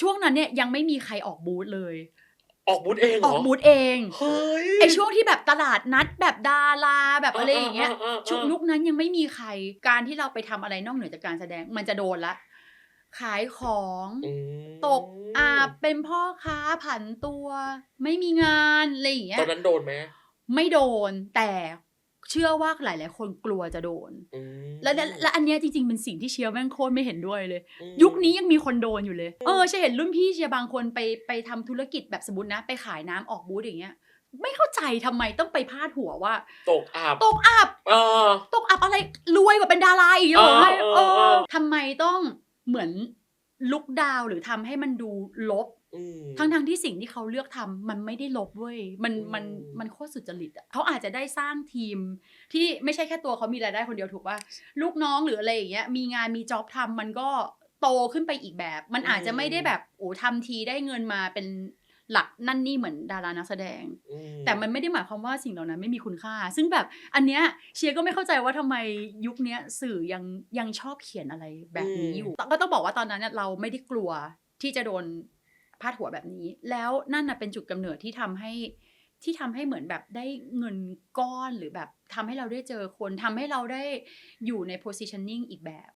ช่วงนั้นเนี่ยยังไม่มีใครออกบูธเลย ออกบูธเองเหรอออกบูธเองเฮ้ยไอช่วงที่แบบตลาดนัดแบบดาราแบบอะไรอย่างเงี้ยอ่าๆๆๆช่วงยุคนั้นยังไม่มีใครการที่เราไปทำอะไรนอกเหนือจากการแสดงมันจะโดนละขายของอืมตกอาบเป็นพ่อค้าผันตัว ไม่มีงานอะไรอย่างเงี้ตยอนนั้นโดนไหมไม่โดนแต่ เชื่อว่าหลายๆคนกลัวจะโดนอืมและและและอันเนี้ยจริงๆเป็นสิ่งที่เชียร์แม่งโคตรไม่เห็นด้วยเลยอืมยุคนี้ยังมีคนโดนอยู่เลย เออเชียร์เห็นรุ่นพี่เชียร์บางคนไปไปทำธุรกิจแบบสมมตินะ ไปขายน้ำออกบูธอย่างเงี้ย ไม่เข้าใจทำไมต้องไปพาดหัวว่า ตกอับตกอับเออตกอับอะไรรวยกว่าเป็นดาราอีกเหรอเออให้เออเอเอออทำไมต้องเหมือนลุกดาวหรือทำให้มันดูลบอืม ทั้งทงๆที่สิ่งที่เขาเลือกทำมันไม่ได้ลบเว้ยมันอืมมันมันโคตรสุจริตอะเขาอาจจะได้สร้างทีม ที่ไม่ใช่แค่ตัวเขามีรายได้คนเดียวถูกป่ะลูกน้องหรืออะไรอย่างเงี้ยมีงานมีจ็อบทำมันก็โตขึ้นไปอีกแบบ มันอาจจะไม่ได้แบบโอ้ทำทีได้เงินมาเป็นหลักนั่นนี่เหมือนดารานักแสดง อืแต่มันไม่ได้หมายความว่าสิ่งเหล่านั้นไม่มีคุณค่า ซึ่งแบบอันเนี้ยเชียร์ก็ไม่เข้าใจว่าทำไมยุคเนี้ยสื่อยังยังชอบเขียนอะไรแบบนี้อยู่ ก็ต้องบอกว่าตอนนั้นเนยเราไม่ได้กลัวที่จะโดน พาดหัวแบบนี้ แล้วนั่นนะเป็นจุดกำเนิดที่ทำให้ที่ทำให้เหมือนแบบได้เงินก้อนหรือแบบทำให้เราได้เจอคนทำให้เราได้อยู่ใน positioning อีกแบบ